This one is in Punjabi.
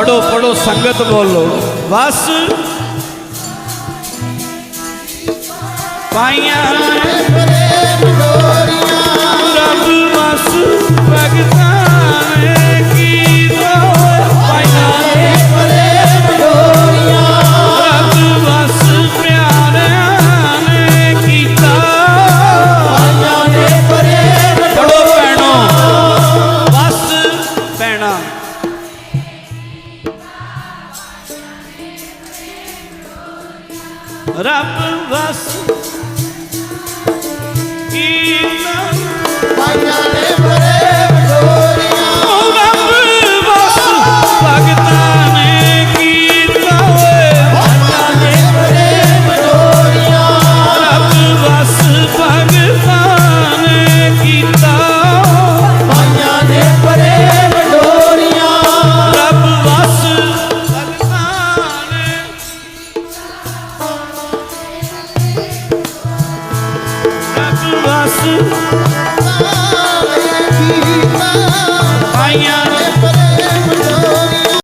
ਪਾਈਆਂ ਪੜੋ ਪੜੋ ਸੰਗਤ ਬੋਲੋ। ਵਸ ਪਾਈਆਂ ਰੱਬ ਵਸ ਭਗਤਾਂ ਰੱਬ ਵਸ ਕੀਰਤਨ ਪਾਇਆ ਨੇ ਬਰੇ ਬਟੋਰੀਆਂ ਰੱਬ ਵਸ ਪਾਇਆ ਨੇ ਬਰੇ nasce, sai aqui.